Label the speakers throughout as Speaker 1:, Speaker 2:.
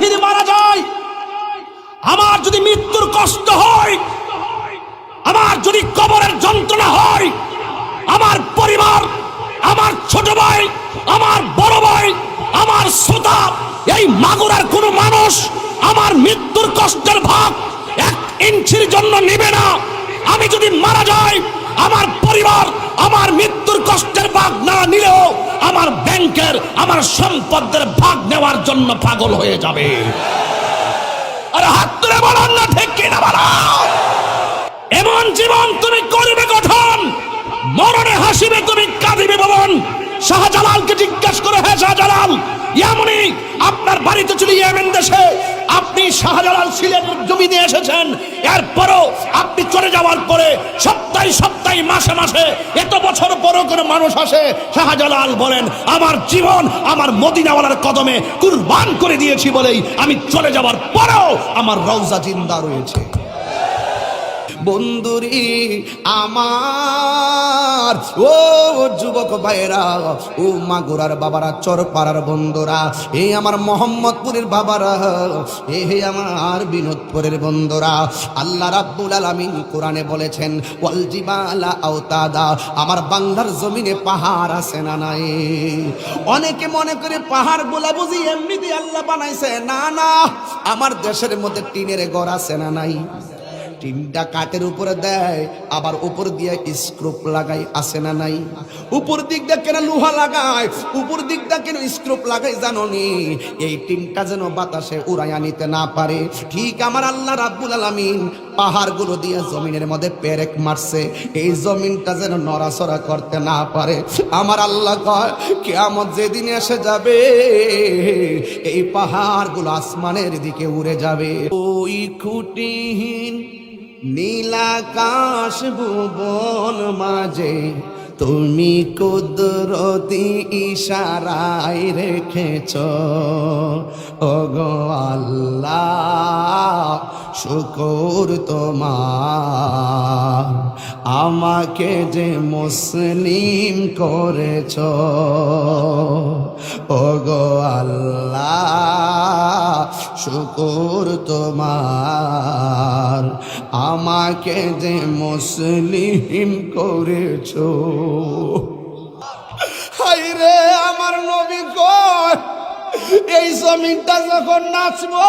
Speaker 1: শহীদ মারা যায়। আমার যদি মৃত্যুর কষ্ট হয়, আমার যদি কবরের যন্ত্রণা হয়, আমার পরিবার, আমার ছোট ভাই, আমার বড় ভাই, আমার শ্রোতা, এই মাগুরার কোন মানুষ আমার মৃত্যুর কষ্টের ভাগ এক ইঞ্চির জন্য নেবে না। আমি যদি মারা যাই, আমার পরিবার মৃত্যুর কষ্টের ভাগ না নিলেও আমার ব্যাংকের, আমার সম্পদের ভাগ নেওয়ার জন্য পাগল হয়ে যাবে। আর হাত তুলে বলার না, ঠিক কিনা এমন জীবন তুমি করবে গঠন মরণে হাসিবে তুমি, কাঁদিবে ভবন শাহজালালকে জিজ্ঞেস করে হ্যাঁ শাহজালাল এমনই আপনার বাড়িতে চলে ইয়েমেন দেশে। আপনি শাহজালাল সিলেটের জমি দিয়ে এসেছেন। এরপরও আপনি চলে যাওয়ার পরে সপ্তাহে সপ্তাহে, মাসে মাসে এত বছর পরও কোনো মানুষ আসে, শাহজালাল বলেন, আমার জীবন আমার মদিনাওয়ালার কদমে কুরবান করে দিয়েছি বলেই আমি চলে যাওয়ার পরেও আমার রওজা জিন্দা রয়েছে।
Speaker 2: বন্ধুরি আমার। ও যুবক ভাইরা ও মাগুরার বাবারা, চরপাড়ার বন্ধুরা এই আমার মোহাম্মদপুরের বাবারা, এ হে আমার বিনোদপুরের বন্ধুরা, আল্লাহ রাব্বুল আলামিন কোরআনে বলেছেন, ওয়াল জিবালা আওতাদা, আমার বাংলার জমিনে পাহাড় আছে না নাই? অনেকে মনে করে পাহাড়গুলা বুঝি এমনিতে আল্লাহ বানাইছে। না না, আমার দেশের মধ্যে টিনের ঘর আছে না নাই? টিনটা কাঠের উপরে দেয়, আবার উপর দিয়ে স্ক্রুপ লাগাই আসে না নাই? উপর দিকটা কেন লোহা লাগায়? উপর দিকটা কেন স্ক্রুপ লাগাই জানো নি এই টিনটা যেন বাতাসে উড়াইয়া নিতে না পারে। ঠিক আমার আল্লাহ রাব্বুল আলামিন পাহাড়গুলো দিয়ে জমিনের মধ্যে পেরেক মারছে। এই জমিনটা যেন নড়াচড়া করতে না পারে। আমার আল্লাহ কয়, কেয়ামত যেদিন এসে যাবে, এই পাহাড়গুলো আসমানের দিকে উড়ে যাবে। ওই খুঁটিহীন নীলাকাশ ভুবন মাঝে তুমি কুদরতি ইশারায় রেখেছ। ওগো আল্লাহ, শুকর তোমার। আমাকে যে মুসলিম করেছ। ওগো আল্লাহ শুকর তোমার। আমাকে যে মুসলিম করেছ। হাইরে আমার নবী কয় এই জমিনটা যখন নাচবো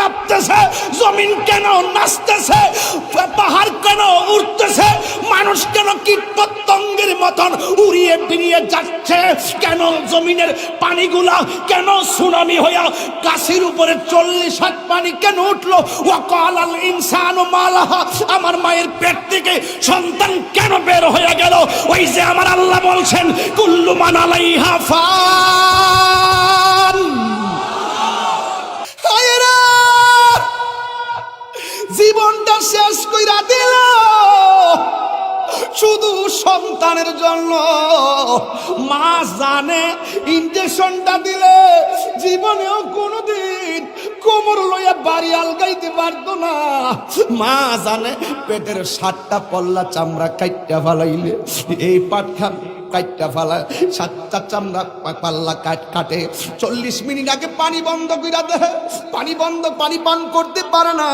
Speaker 2: কাঁপতেছে, জমিন কেন নাচতেছে, পাহাড় কেন উঠতেছে মানুষ কেন কীট পতঙ্গের মতন উড়িয়ে বেরিয়ে যাচ্ছে, কেন জমিনের পানিগুলা কেন সুনামি হইয়া গাছের উপরে চল্লিশ হাত পানি কেন উঠল? ওয়াকাল আল ইনসান মালাহা, আমার মায়ের পেট থেকে সন্তান কেন বের হয়ে গেল? ওই যে আমার আল্লাহ বলছেন, কুল্লু মান আলাইহা শেষ কইরা দিল। শুধু সন্তানের জন্য। মা জানে ইঞ্জেকশনটা দিলে জীবনেও কোনোদিন কোমর লইয়া বাড়ি আলগাইতে পারতো না। মা জানে পেটের সাতটা পল্লা চামড়া কাইটটা ফালাইলে এই পাটখা কাইটটা ফালা, সাতটা চামড়া পাল্লা কাট কাটে। চল্লিশ মিনিট আগে পানি বন্ধ কইরা দে। পানি বন্ধ, পানি পান করতে পারে না।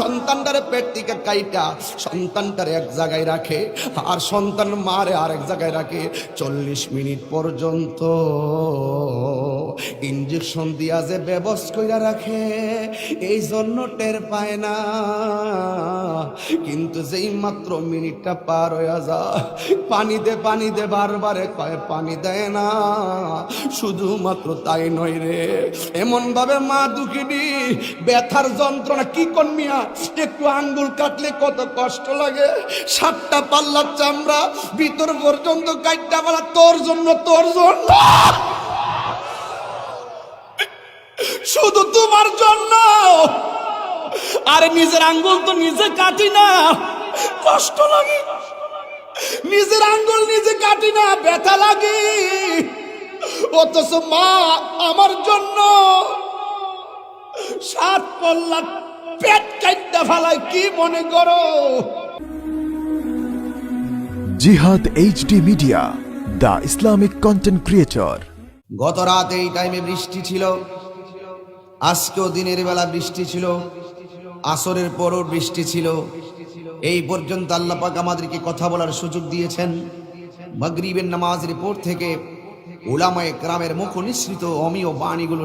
Speaker 2: সন্তানটারে পেট থেকে কাইটা, সন্তানটারে এক জায়গায় রাখে। আর সন্তান মারে আর এক জায়গায় রাখে। চল্লিশ মিনিট পর্যন্ত ইঞ্জেকশন দিয়া যে ব্যবস্থা কইরা রাখে, এই জন্য টের পায় না। কিন্তু যেই মাত্র মিনিটটা পার হয়ে যায়, পানি দে বারবারে কয়, পানি দেয় না। শুধুমাত্র তাই নয় রে। এমন ভাবে মা দুঃখিনী, ব্যথার যন্ত্রণা কি কর্মিয়া একটু আঙ্গুল কাটলে কত কষ্ট লাগে। সাতটা পাল্লার চামড়া ভিতর পর্যন্ত কাটটা বলা তোর জন্য তোর জন্য। শুধু তোমার জন্য। আরে নিজের আঙ্গুল তো নিজে কাটি না। কষ্ট লাগে। নিজের আঙ্গুল নিজে কাটি না ব্যথা লাগে। অথচ মা আমার জন্য সাত পল্লা পেট কাটতে ফেলায় কি মনে করো?
Speaker 3: জিহাদ HD media the Islamic content creator.
Speaker 2: গত রাত এই টাইমে বৃষ্টি ছিল। আজকেও দিনের বেলা বৃষ্টি ছিল, আসরের পরও বৃষ্টি ছিল। এই পর্যন্ত আল্লাপাক আমাদেরকে কথা বলার সুযোগ দিয়েছেন। মগরিবের নামাজের পর থেকে ওলামায় গ্রামের মুখ নিঃসৃত অমীয় বাণীগুলো